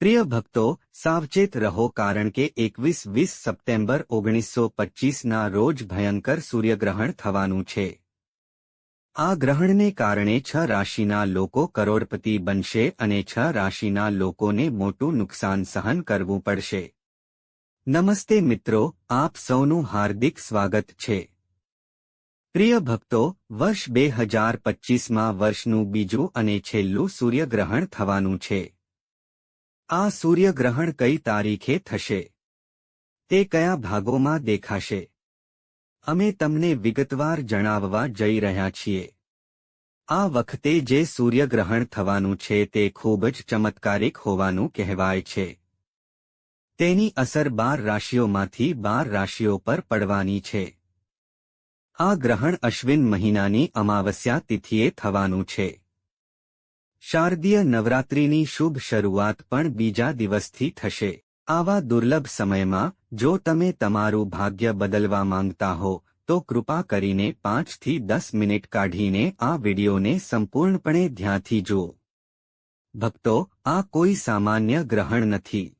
પ્રિય ભક્તો, સાવચેત રહો કારણ કે એકવીસ વીસ સપ્ટેમ્બર ઓગણીસો પચ્ચીસના રોજ ભયંકર સૂર્યગ્રહણ થવાનું છે. આ ગ્રહણને કારણે છ રાશિના લોકો કરોડપતિ બનશે અને છ રાશિના લોકોને મોટું નુકસાન સહન કરવું પડશે. નમસ્તે મિત્રો, આપ સૌનું હાર્દિક સ્વાગત છે. પ્રિય ભક્તો, વર્ષ બે હજાર પચ્ચીસમાં વર્ષનું બીજું અને છેલ્લું સૂર્યગ્રહણ થવાનું છે. આ સૂર્યગ્રહણ કઈ તારીખે થશે? તે કયા ભાગોમાં દેખાશે? અમે તમને વિગતવાર જણાવવા જઈ રહ્યા છીએ. આ વખતે જે સૂર્યગ્રહણ થવાનું છે તે ખૂબ જ ચમત્કારિક હોવાનું કહેવાય છે. તેની અસર બાર રાશિઓમાંથી બાર રાશિઓ પર પડવાની છે. આ ગ્રહણ અશ્વિન મહિનાની અમાવસ્યા તિથિએ થવાનું છે. શારદીય નવરાત્રિની શુભ શરૂઆત પણ બીજા દિવસથી થશે. આવા દુર્લભ સમયમાં, જો તમે તમારું ભાગ્ય બદલવા માંગતા હો, તો કૃપા કરીને પાંચથી દસ મિનિટ કાઢીને આ વિડિયોને સંપૂર્ણપણે ધ્યાનથી જુઓ. ભક્તો, આ કોઈ સામાન્ય ગ્રહણ નથી.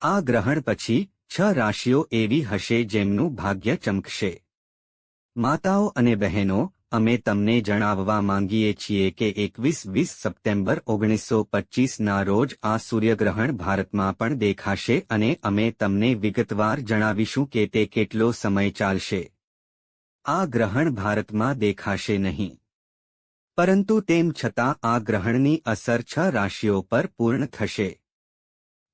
આ ગ્રહણ પછી, છ રાશિઓ એવી હશે જેમનું ભાગ્ય ચમકશે. માતાઓ અને બહેનો અમે તમને જણાવવા માંગીએ છીએ કે એકવીસ વીસ સપ્ટેમ્બર ઓગણીસો પચ્ચીસના રોજ આ સૂર્યગ્રહણ ભારતમાં પણ દેખાશે અને અમે તમને વિગતવાર જણાવીશું કે તે કેટલો સમય ચાલશે. આ ગ્રહણ ભારતમાં દેખાશે નહીં. પરંતુ તેમ છતાં આ ગ્રહણની અસર છ રાશિઓ પર પૂર્ણ થશે.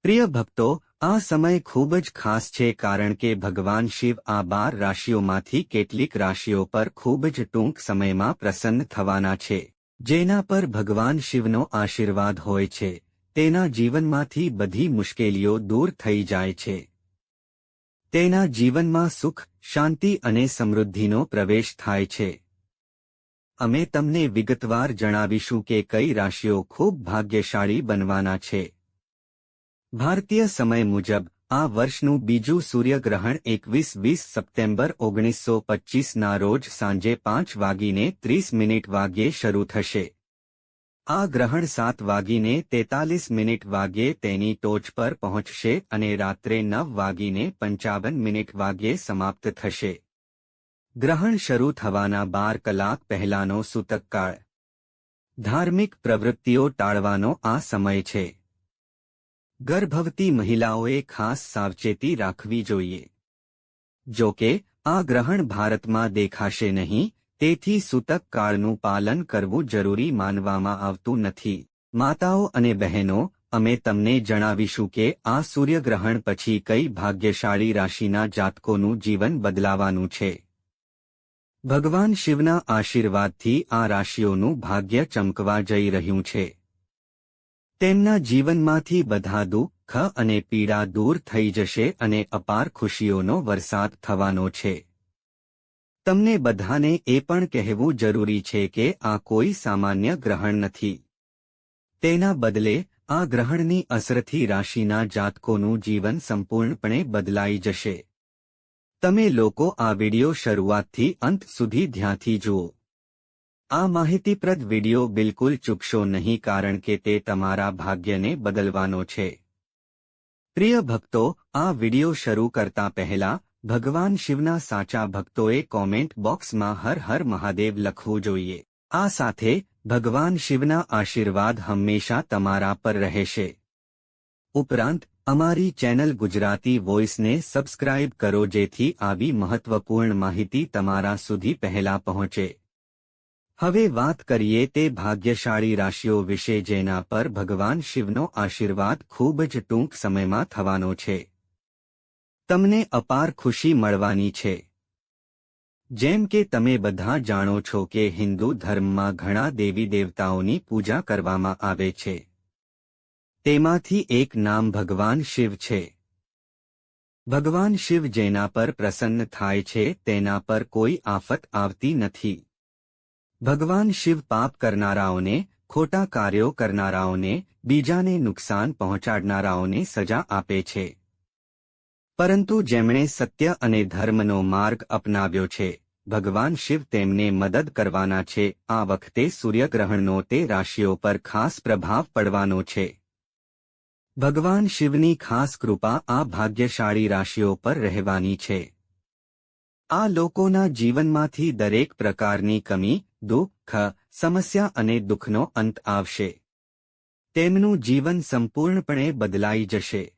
પ્રિય ભક્તો આ સમય ખૂબ જ ખાસ છે કારણ કે ભગવાન શિવ આ બાર રાશિઓમાંથી કેટલીક રાશિઓ પર ખૂબ જ ટૂંક સમયમાં પ્રસન્ન થવાના છે, જેના પર ભગવાન શિવનો આશીર્વાદ હોય છે. તેના જીવનમાંથી બધી મુશ્કેલીઓ દૂર થઈ જાય છે. તેના જીવનમાં સુખ, શાંતિ અને સમૃદ્ધિનો પ્રવેશ થાય છે. અમે તમને વિગતવાર જણાવીશું કે કઈ રાશિઓ ખૂબ ભાગ્યશાળી બનવાના છે. ભારતીય સમય મુજબ, આ વર્ષનું બીજું સૂર્યગ્રહણ એકવીસ વીસ સપ્ટેમ્બર ઓગણીસો પચ્ચીસના રોજ સાંજે પાંચ વાગીને ત્રીસ મિનિટ વાગ્યે શરૂ થશે. આ ગ્રહણ સાત વાગીને તેતાલીસ મિનિટ વાગ્યે તેની ટોચ પર પહોંચશે અને રાત્રે નવ વાગીને પંચાવન મિનિટ વાગ્યે સમાપ્ત થશે. ગ્રહણ શરૂ થવાના બાર કલાક પહેલાનો સૂતકકાળ ધાર્મિક પ્રવૃત્તિઓ ટાળવાનો આ સમય છે. ગર્ભવતી મહિલાઓએ ખાસ સાવચેતી રાખવી જોઈએ. જો કે, આ ગ્રહણ ભારતમાં દેખાશે નહીં, તેથી સૂતક કાળનું પાલન કરવું જરૂરી માનવામાં આવતું નથી. માતાઓ અને બહેનો, અમે તમને જણાવીશું કે આ સૂર્યગ્રહણ પછી કઈ ભાગ્યશાળી રાશિના જાતકોનું જીવન બદલાવાનું છે. ભગવાન શિવના આશીર્વાદથી આ રાશિઓનું ભાગ્ય ચમકવા જઈ રહ્યું છે. તેમના જીવનમાંથી બધા દુઃખ અને પીડા દૂર થઈ જશે અને અપાર ખુશીઓનો વરસાદ થવાનો છે. તમને બધાને એ પણ કહેવું જરૂરી છે કે આ કોઈ સામાન્ય ગ્રહણ નથી. તેના બદલે, આ ગ્રહણની અસરથી રાશિના જાતકોનું જીવન સંપૂર્ણપણે બદલાઈ જશે. તમે લોકો આ વિડિયો શરૂઆતથી અંત સુધી ધ્યાનથી જુઓ. આ માહિતીપ્રદ વિડિયો બિલકુલ ચૂકશો નહીં કારણ કે તે તમારા ભાગ્યને બદલવાનો છે. પ્રિય ભક્તો, આ વિડિયો શરૂ કરતા પહેલા, ભગવાન શિવના સાચા ભક્તોએ કોમેન્ટ બોક્સમાં હર હર મહાદેવ લખવું જોઈએ. આ સાથે, ભગવાન શિવના આશીર્વાદ હંમેશા તમારા પર રહેશે. ઉપરાંત, અમારી ચેનલ ગુજરાતી વોઇસને સબસ્ક્રાઇબ કરો જેથી આવી મહત્વપૂર્ણ માહિતી તમારા સુધી પહેલા પહોંચે. હવે વાત કરીએ તે ભાગ્યશાળી રાશિઓ વિશે જેના પર ભગવાન શિવનો આશીર્વાદ ખૂબ જ ટૂંક સમયમાં થવાનો છે. તમને અપાર ખુશી મળવાની છે. જેમ કે તમે બધા જાણો છો કે હિન્દુ ધર્મમાં ઘણા દેવી દેવતાઓની પૂજા કરવામાં આવે છે. તેમાંથી એક નામ ભગવાન શિવ છે. ભગવાન શિવ જેના પર પ્રસન્ન થાય છે તેના પર કોઈ આફત આવતી નથી. ભગવાન શિવ પાપ કરનારાઓને, ખોટા કાર્યો કરનારાઓને, બીજાને નુકસાન પહોંચાડનારાઓને સજા આપે છે. પરંતુ જેમણે સત્ય અને ધર્મનો માર્ગ અપનાવ્યો છે, ભગવાન શિવ તેમને મદદ કરવાના છે. આ વખતે સૂર્યગ્રહણનો તે રાશિઓ પર ખાસ પ્રભાવ પડવાનો છે. ભગવાન શિવની ખાસ કૃપા આ ભાગ્યશાળી રાશિઓ પર રહેવાની છે. આ લોકોના જીવનમાંથી દરેક પ્રકારની કમી, દુઃખ, સમસ્યા અને દુઃખનો અંત આવશે. તેમનું જીવન સંપૂર્ણપણે બદલાઈ જશે.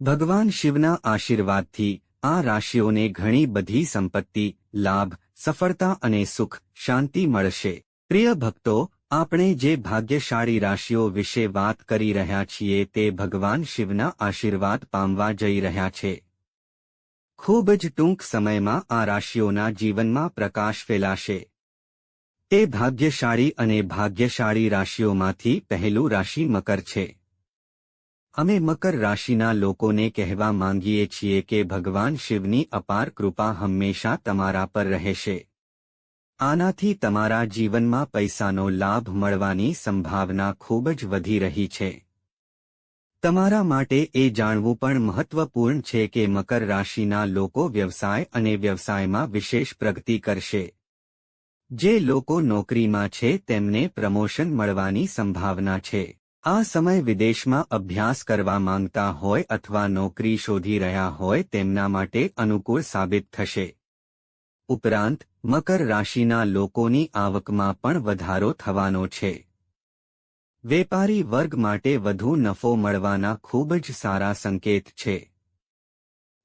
ભગવાન શિવના આશીર્વાદથી આ રાશિઓને ઘણી બધી સંપત્તિ, લાભ, સફળતા અને સુખ, શાંતિ મળશે. પ્રિય ભક્તો, આપણે જે ભાગ્યશાળી રાશિઓ વિશે વાત કરી રહ્યા છીએ તે ભગવાન શિવના આશીર્વાદ પામવા જઈ રહ્યા છે. ખૂબ જ ટૂંક સમયમાં આ રાશિઓના જીવનમાં પ્રકાશ ફેલાશે. એ ભાગ્યશાળી અને ભાગ્યશાળી રાશિઓમાંથી પહેલું રાશિ મકર છે. અમે મકર રાશિના લોકોને કહેવા માંગીએ છીએ કે ભગવાન શિવની અપાર કૃપા હંમેશા તમારા પર રહેશે. આનાથી તમારા જીવનમાં પૈસાનો લાભ મળવાની સંભાવના ખૂબ જ વધી રહી છે. તમારા માટે એ જાણવું પણ મહત્વપૂર્ણ છે કે મકર રાશિના લોકો વ્યવસાય અને વ્યવસાયમાં વિશેષ પ્રગતિ કરશે. જે લોકો નોકરીમાં છે તેમને પ્રમોશન મળવાની સંભાવના છે. આ સમય વિદેશમાં અભ્યાસ કરવા માંગતા હોય અથવા નોકરી શોધી રહ્યા હોય તેમના માટે અનુકૂળ સાબિત થશે. ઉપરાંત, મકર રાશિના લોકોની આવકમાં પણ વધારો થવાનો છે. વેપારી વર્ગ માટે વધુ નફો મળવાના ખૂબ જ સારા સંકેત છે.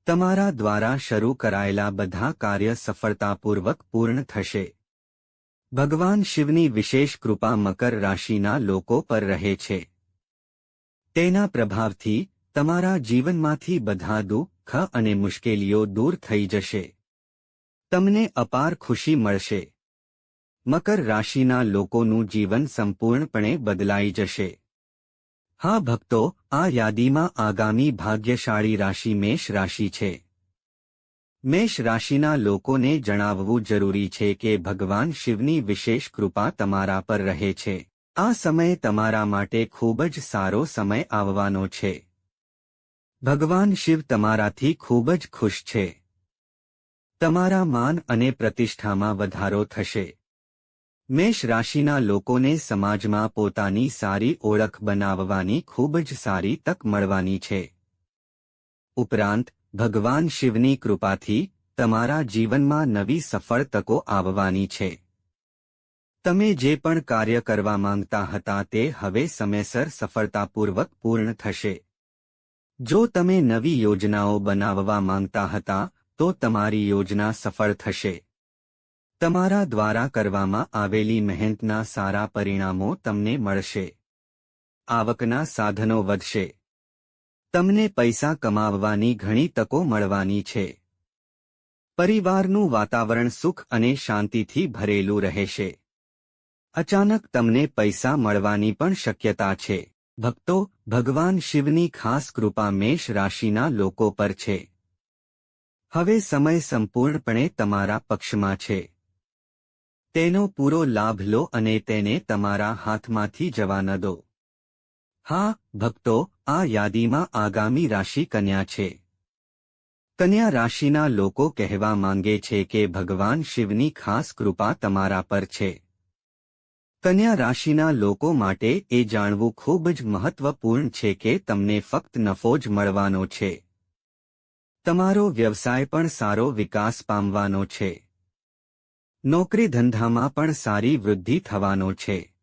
તમારા દ્વારા શરૂ કરાયેલા બધા કાર્ય સફળતાપૂર્વક પૂર્ણ થશે. ભગવાન શિવની વિશેષ કૃપા મકર રાશિના લોકો પર રહે છે. તેના પ્રભાવથી તમારા જીવનમાંથી બધા દુઃખ અને મુશ્કેલીઓ દૂર થઈ જશે. તમને અપાર ખુશી મળશે. મકર રાશિના લોકોનું જીવન સંપૂર્ણપણે બદલાઈ જશે. હા ભક્તો, આ યાદીમાં આગામી ભાગ્યશાળી રાશિ મેષ રાશિ છે. મેષ રાશિના લોકોને જણાવવું જરૂરી છે કે ભગવાન શિવની વિશેષ કૃપા તમારા પર રહે છે. આ સમય તમારા માટે ખૂબ જ સારો સમય આવવાનો છે. ભગવાન શિવ તમારાથી ખૂબ જ ખુશ છે. તમારા માન અને પ્રતિષ્ઠામાં વધારો થશે. મેષ રાશિના લોકોને સમાજમાં પોતાની સારી ઓળખ બનાવવાની ખૂબ જ સારી તક મળવાની છે. ઉપરાંત, ભગવાન શિવની કૃપાથી તમારા જીવનમાં નવી સફળ તકો આવવાની છે. તમે જે પણ કાર્ય કરવા માંગતા હતા તે હવે સમયસર સફળતાપૂર્વક પૂર્ણ થશે. જો તમે નવી યોજનાઓ બનાવવા માંગતા હતા, તો તમારી યોજના સફળ થશે. તમારા દ્વારા કરવામાં આવેલી મહેનતના સારા પરિણામો તમને મળશે. આવકના સાધનો વધશે. તમને પૈસા કમાવવાની ઘણી તકો મળવાની છે. પરિવારનું વાતાવરણ સુખ અને શાંતિથી ભરેલું રહેશે. અચાનક તમને પૈસા મળવાની પણ શક્યતા છે. ભક્તો, ભગવાન શિવની ખાસ કૃપા મેષ રાશિના લોકો પર છે. હવે સમય સંપૂર્ણપણે તમારા પક્ષમાં છે. તેનો પૂરો લાભ લો અને તેને તમારા હાથમાંથી જવા ન દો. હા, ભક્તો, આ યાદીમાં આગામી રાશિ કન્યા છે. કન્યા રાશિના લોકો કહેવા માંગે છે કે ભગવાન શિવની ખાસ કૃપા તમારા પર છે. કન્યા રાશિના લોકો માટે એ જાણવું ખૂબ જ મહત્વપૂર્ણ છે કે તમને ફક્ત નફો જ મળવાનો છે. તમારો વ્યવસાય પણ સારો વિકાસ પામવાનો છે. નોકરી ધંધામાં પણ સારી વૃદ્ધિ થવાનો છે.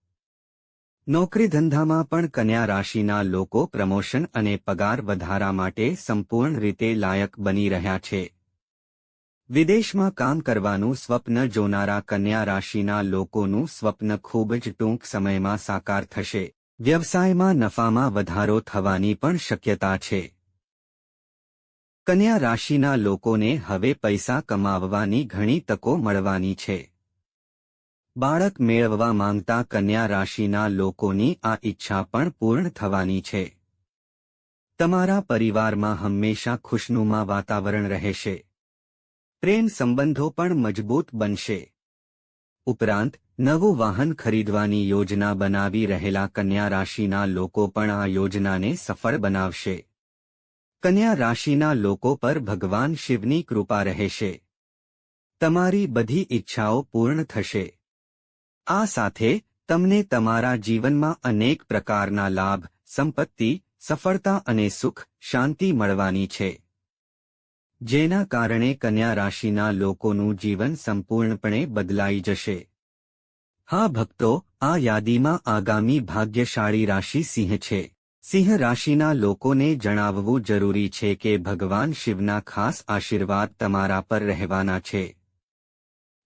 નોકરી ધંધામાં પણ કન્યા રાશિના લોકો પ્રમોશન અને પગાર વધારા માટે સંપૂર્ણ રીતે લાયક બની રહ્યા છે. વિદેશમાં કામ કરવાનું સ્વપ્ન જોનારા કન્યા રાશિના લોકોનું સ્વપ્ન ખૂબ જ ટૂંક સમયમાં સાકાર થશે. વ્યવસાયમાં નફામાં વધારો થવાની પણ શક્યતા છે. કન્યા રાશિના લોકોને હવે પૈસા કમાવવાની ઘણી તકો મળવાની છે. બાળક મેળવવા માંગતા કન્યા રાશિના લોકોની આ ઈચ્છા પણ પૂર્ણ થવાની છે. તમારા પરિવારમાં હંમેશા ખુશનુમા વાતાવરણ રહેશે. પ્રેમ સંબંધો પણ મજબૂત બનશે. ઉપરાંત, નવું વાહન ખરીદવાની યોજના બનાવી રહેલા કન્યા રાશિના લોકો પણ આ યોજનાને સફળ બનાવશે. કન્યા રાશિના લોકો પર ભગવાન શિવની કૃપા રહેશે. તમારી બધી ઈચ્છાઓ પૂર્ણ થશે. આ સાથે તમને તમારા જીવનમાં અનેક પ્રકારના લાભ, સંપત્તિ, સફળતા અને સુખ, શાંતિ મળવાની છે. જેના કારણે કન્યા રાશિના લોકોનું જીવન સંપૂર્ણપણે બદલાઈ જશે. હા ભક્તો, આ યાદીમાં આગામી ભાગ્યશાળી રાશિ સિંહ છે. સિંહ રાશિના લોકોને જણાવવું જરૂરી છે કે ભગવાન શિવના ખાસ આશીર્વાદ તમારા પર રહેવાના છે.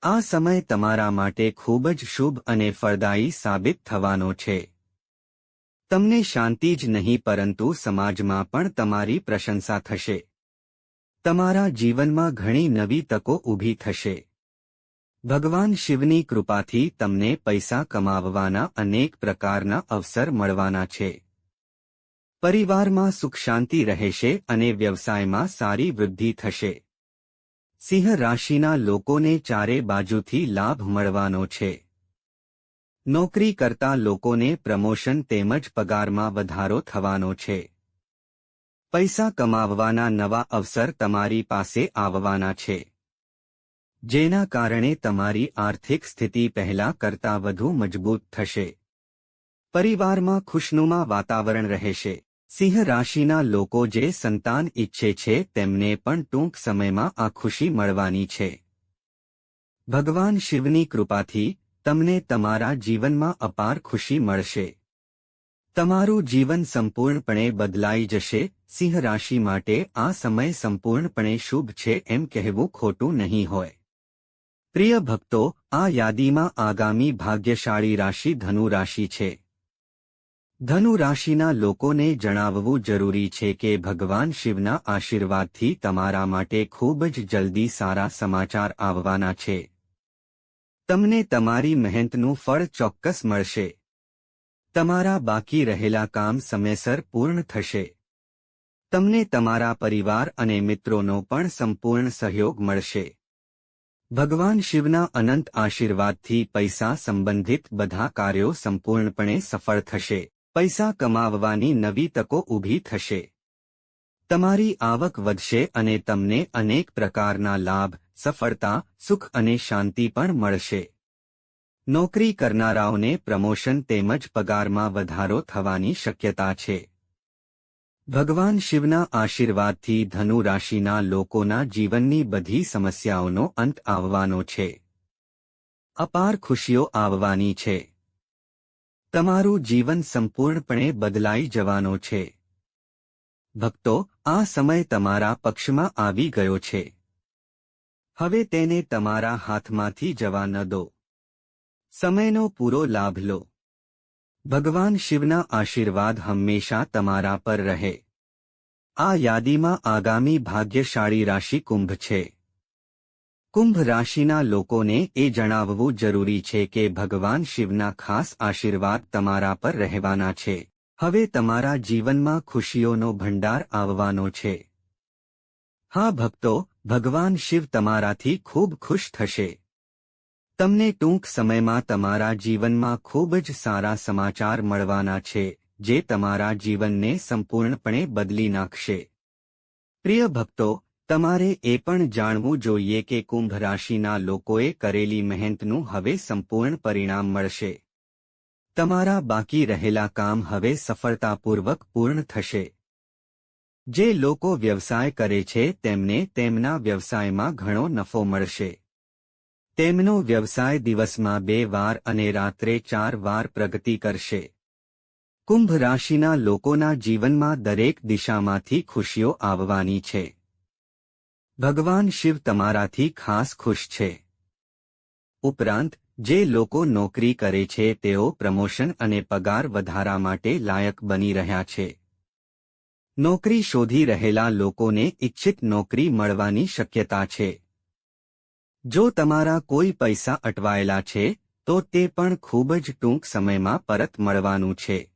આ સમય તમારા માટે ખૂબ જ શુભ અને ફળદાયી સાબિત થવાનો છે. તમને શાંતિ જ નહીં પરંતુ સમાજમાં પણ તમારી પ્રશંસા થશે. તમારા જીવનમાં ઘણી નવી તકો ઊભી થશે. ભગવાન શિવની કૃપાથી તમને પૈસા કમાવવાના અનેક પ્રકારના અવસર મળવાના છે. પરિવારમાં સુખ શાંતિ રહેશે અને વ્યવસાયમાં સારી વૃદ્ધિ થશે. સિંહ રાશિના લોકોને ચારે બાજુથી લાભ મળવાનો છે. નોકરી કરતા લોકોને પ્રમોશન તેમજ પગારમાં વધારો થવાનો છે. પૈસા કમાવવાના નવા અવસર તમારી પાસે આવવાના છે. જેના કારણે તમારી આર્થિક સ્થિતિ પહેલા કરતાં વધુ મજબૂત થશે. પરિવારમાં ખુશનુમા વાતાવરણ રહેશે. સિંહ રાશિના લોકો જે સંતાન ઈચ્છે છે તેમને પણ ટૂંક સમયમાં આ ખુશી મળવાની છે. ભગવાન શિવની કૃપાથી તમને તમારા જીવનમાં અપાર ખુશી મળશે. તમારું જીવન સંપૂર્ણપણે બદલાઈ જશે. સિંહ રાશિ માટે આ સમય સંપૂર્ણપણે શુભ છે એમ કહેવું ખોટું નહીં હોય. પ્રિય ભક્તો, આ યાદીમાં આગામી ભાગ્યશાળી રાશિ ધનુ રાશિ છે. ધનુ રાશિના લોકોને જણાવવું જરૂરી છે કે ભગવાન શિવના આશીર્વાદથી તમારા માટે ખૂબ જ જલ્દી સારા સમાચાર આવવાના છે. તમને તમારી મહેનતનું ફળ ચોક્કસ મળશે. તમારા બાકી રહેલા કામ સમયસર પૂર્ણ થશે. તમને તમારા પરિવાર અને મિત્રોનો પણ સંપૂર્ણ સહયોગ મળશે. ભગવાન શિવના અનંત આશીર્વાદથી પૈસા સંબંધિત બધા કાર્યો સંપૂર્ણપણે સફળ થશે. પૈસા કમાવવાની નવી તકો ઊભી થશે. તમારી આવક વધશે અને તમને અનેક પ્રકારના લાભ, સફળતા, સુખ અને શાંતિ પણ મળશે. નોકરી કરનારાઓને પ્રમોશન તેમજ પગારમાં વધારો થવાની શક્યતા છે. ભગવાન શિવના આશીર્વાદથી ધનુ રાશિના લોકોના જીવનની બધી સમસ્યાઓનો અંત આવવાનો છે. અપાર ખુશીઓ આવવાની છે. તમારું જીવન સંપૂર્ણપણે બદલાઈ જવાનો છે. ભક્તો, આ સમય તમારા પક્ષમાં આવી ગયો છે. હવે તેને તમારા હાથમાંથી જવા ન દો. સમયનો પૂરો લાભ લો. ભગવાન શિવના આશીર્વાદ હંમેશા તમારા પર રહે. આ યાદીમાં આગામી ભાગ્યશાળી રાશિ કુંભ છે. કુંભ રાશિના લોકોને એ જણાવવું જરૂરી છે કે ભગવાન શિવના ખાસ આશીર્વાદ તમારા પર રહેવાના છે. હવે તમારા જીવનમાં ખુશીઓનો ભંડાર આવવાનો છે. હા ભક્તો, ભગવાન શિવ તમારાથી ખૂબ ખુશ થશે. તમને ટૂંક સમયમાં તમારા જીવનમાં ખૂબ જ સારા સમાચાર મળવાના છે, જે તમારા જીવનને સંપૂર્ણપણે બદલી નાખશે. પ્રિય ભક્તો તમારે એ પણ જાણવું જોઈએ કે કુંભ રાશિના લોકોએ કરેલી મહેનતનું હવે સંપૂર્ણ પરિણામ મળશે. તમારા બાકી રહેલા કામ હવે સફળતાપૂર્વક પૂર્ણ થશે. જે લોકો વ્યવસાય કરે છે, તેમને તેમના વ્યવસાયમાં ઘણો નફો મળશે. તેમનો વ્યવસાય દિવસમાં બે વાર અને રાત્રે ચાર વાર પ્રગતિ કરશે. કુંભ રાશિના લોકોના જીવનમાં દરેક દિશામાંથી ખુશીઓ આવવાની છે. ભગવાન શિવ તમારાથી ખાસ ખુશ છે. ઉપરાંત, જે લોકો નોકરી કરે છે, તેઓ પ્રમોશન અને પગાર વધારા માટે લાયક બની રહ્યા છે. નોકરી શોધી રહેલા લોકોને ઇચ્છિત નોકરી મળવાની શક્યતા છે. જો તમારા કોઈ પૈસા અટવાયેલા છે, તો તે પણ ખૂબ જ ટૂંક સમયમાં પરત મળવાનું છે.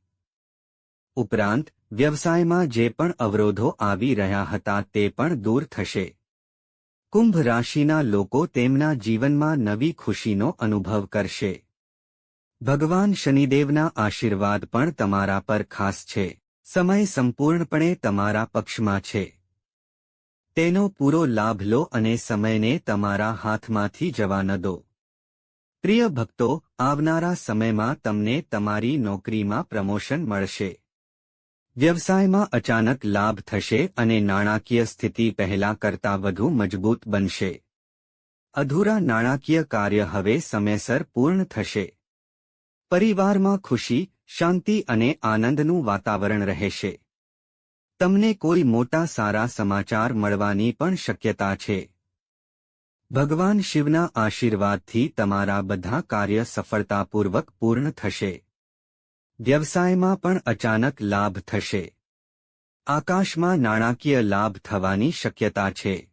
ઉપરાંત, વ્યવસાયમાં જે પણ અવરોધો આવી રહ્યા હતા તે પણ દૂર થશે. કુંભ રાશિના લોકો તેમના જીવનમાં નવી ખુશીનો અનુભવ કરશે. ભગવાન શનિદેવના આશીર્વાદ પણ તમારા પર ખાસ છે. સમય સંપૂર્ણપણે તમારા પક્ષમાં છે. તેનો પૂરો લાભ લો અને સમયને તમારા હાથમાંથી જવા ન દો. પ્રિય ભક્તો, આવનારા સમયમાં તમને તમારી નોકરીમાં પ્રમોશન મળશે. વ્યવસાયમાં અચાનક લાભ થશે અને નાણાકીય સ્થિતિ પહેલા કરતાં વધુ મજબૂત બનશે. અધૂરા નાણાકીય કાર્ય હવે સમયસર પૂર્ણ થશે. પરિવારમાં ખુશી, શાંતિ અને આનંદનું વાતાવરણ રહેશે. તમને કોઈ મોટા સારા સમાચાર મળવાની પણ શક્યતા છે. ભગવાન શિવના આશીર્વાદથી તમારા બધા કાર્ય સફળતાપૂર્વક પૂર્ણ થશે. વ્યવસાયમાં પણ અચાનક લાભ થશે. આકાશમાં નાણાકીય લાભ થવાની શક્યતા છે.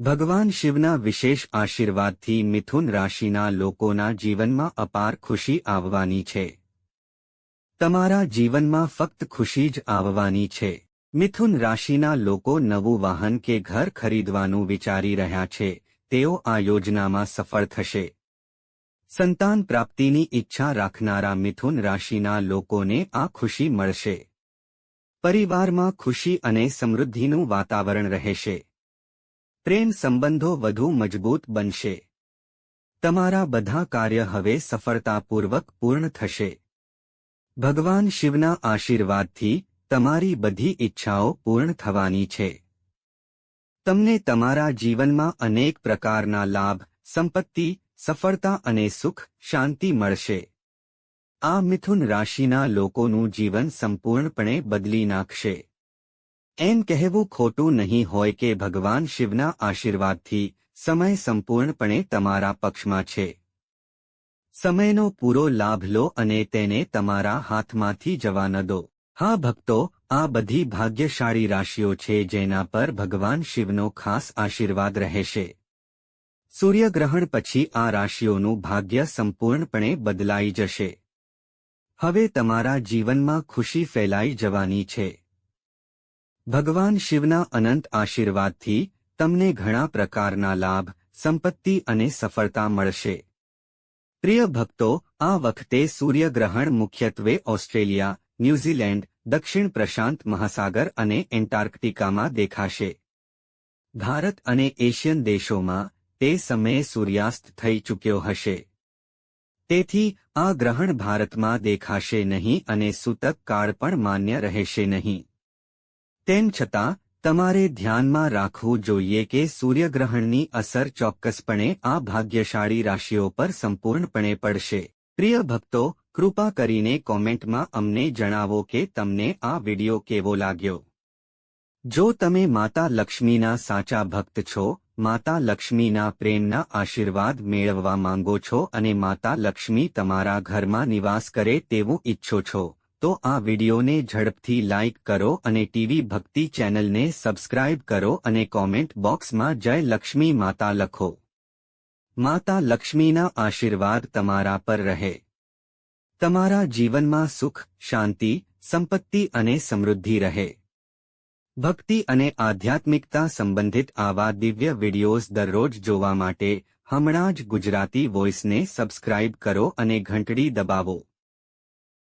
ભગવાન શિવના વિશેષ આશીર્વાદથી મિથુન રાશિના લોકોના જીવનમાં અપાર ખુશી આવવાની છે. તમારા જીવનમાં ફક્ત ખુશી જ આવવાની છે. મિથુન રાશિના લોકો નવું વાહન કે ઘર ખરીદવાનું વિચારી રહ્યા છે. તેઓ આ યોજનામાં સફળ થશે. સંતાન પ્રાપ્તિની ઈચ્છા રાખનારા મિથુન રાશિના લોકોને આ ખુશી મળશે. પરિવારમાં ખુશી અને સમૃદ્ધિનું વાતાવરણ રહેશે. પ્રેમ સંબંધો વધુ મજબૂત બનશે. તમારા બધા કાર્ય હવે સફળતાપૂર્વક પૂર્ણ થશે. ભગવાન શિવના આશીર્વાદથી તમારી બધી ઈચ્છાઓ પૂર્ણ થવાની છે. તમને તમારા જીવનમાં અનેક પ્રકારના લાભ, સંપત્તિ સફળતા અને સુખ શાંતિ મળશે. આ મિથુન રાશિના લોકોનું જીવન સંપૂર્ણપણે બદલી નાખશે. એમ કહેવું ખોટું નહીં હોય કે ભગવાન શિવના આશીર્વાદથી સમય સંપૂર્ણપણે તમારા પક્ષમાં છે. સમયનો પૂરો લાભ લો અને તેને તમારા હાથમાંથી જવા ન દો. હા ભક્તો, આ બધી ભાગ્યશાળી રાશિઓ છે જેના પર ભગવાન શિવનો ખાસ આશીર્વાદ રહેશે. સૂર્યગ્રહણ પછી આ રાશિઓનું ભાગ્ય સંપૂર્ણપણે બદલાઈ જશે. હવે તમારા જીવનમાં ખુશી ફેલાઈ જવાની છે. ભગવાન શિવના અનંત આશીર્વાદથી તમને ઘણા પ્રકારના લાભ, સંપત્તિ અને સફળતા મળશે. પ્રિય ભક્તો, આ વખતે સૂર્યગ્રહણ મુખ્યત્વે ઓસ્ટ્રેલિયા, ન્યૂઝીલેન્ડ, દક્ષિણ પ્રશાંત મહાસાગર અને એન્ટાર્કટિકામાં દેખાશે. ભારત અને એશિયન દેશોમાં તે સમયે સૂર્યાસ્ત થઈ ચૂક્યો હશે. તેથી આ ગ્રહણ ભારતમાં દેખાશે નહીં અને સૂતક કાળ પણ માન્ય રહેશે નહીં. તેમ છતાં, તમારે ધ્યાનમાં રાખવું જોઈએ કે સૂર્યગ્રહણની અસર ચોક્કસપણે આ ભાગ્યશાળી રાશિઓ પર સંપૂર્ણપણે પડશે. પ્રિય ભક્તો, કૃપા કરીને કોમેન્ટમાં અમને જણાવો કે તમને આ વિડિયો કેવો લાગ્યો. જો તમે માતા લક્ષ્મીના સાચા ભક્ત છો માતા લક્ષ્મીના પ્રેમના આશીર્વાદ મેળવવા માંગો છો અને માતા લક્ષ્મી તમારા ઘરમાં નિવાસ કરે તેવું ઈચ્છો છો, તો આ વિડિયોને ઝડપથી લાઇક કરો અને ટીવી ભક્તિ ચેનલને સબસ્ક્રાઇબ કરો અને કોમેન્ટ બોક્સમાં જય લક્ષ્મી માતા લખો. માતા લક્ષ્મીના આશીર્વાદ તમારા પર રહે. તમારા જીવનમાં સુખ, શાંતિ, સંપત્તિ અને સમૃદ્ધિ રહે. ભક્તિ અને આધ્યાત્મિકતા સંબંધિત આવા દિવ્ય વિડિયોઝ દરરોજ જોવા માટે હમણાં જ ગુજરાતી વોઇસને સબસ્ક્રાઇબ કરો અને ઘંટડી દબાવો.